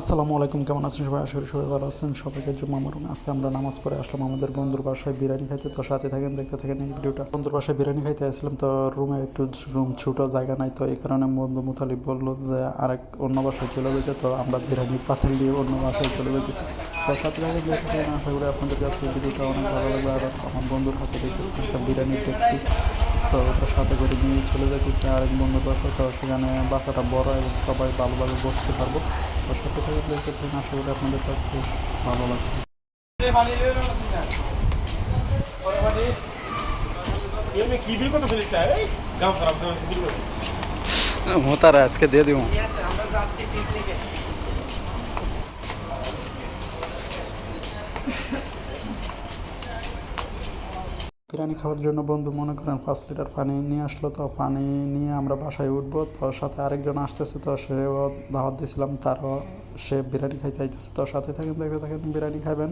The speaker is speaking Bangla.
আসসালামু আলাইকুম, কেমন আছেন সবাই? আশা করি সবাই ভালো আছেন। সবাইকে জুম্মা মরুন। আজকে আমরা নামাজ পড়ে আসলাম আমাদের বন্ধুর বাসায় বিরিয়ানি খাইতে। তো সাথে থাকেন, দেখতে থাকেন এই ভিডিওটা। বন্ধুর বাসায় বিরিয়ানি খাইতে আসলাম, তো রুমে একটু রুম ছোটো, জায়গা নাই। তো এই কারণে বন্ধু মুতালিব বলল যে আরেক অন্য বাসায় চলে যেতে। তো আমরা বিরিয়ানি পাথর দিয়ে অন্য বাসায় চলে যেতেছি। তো সাথে থাকেন, দেখতে থাকেন। আশা করি আপনাদের কাছে ভিডিওটা অনেক ভালো লাগবে। আর আমার বন্ধুর হাতে দেখতেছি একটা বিরিয়ানি দেখছি। তো ওটা সাথে করে নিয়ে চলে যেতেছি আরেক বন্ধুর বাসায়। তো সেখানে বাসাটা বড় এবং সবাই ভালোভাবে বসতে পারব। তো সাথে থাকলে দেখতে থাকেন আশা করি আপনাদের কাছে ভালো লাগবে। এমনি কি বিল কত ফেলিতে এই গাম খারাপ গাম বিল কত মোতারা আজকে দিয়ে দিব। বিরিয়ানি খাওয়ার জন্য বন্ধু মনে করেন পাঁচ লিটার পানি নিয়ে আসলো, তো পানি নিয়ে আমরা বাসায় উঠবো, তো সাথে আরেকজন আসতেছে, তো সেও দাওয়াত দিয়েছিলাম, তারও সে বিরিয়ানি খাইতে আইতেছে, তো সাথে থাকেন দেখতে থাকেন, বিরিয়ানি খাবেন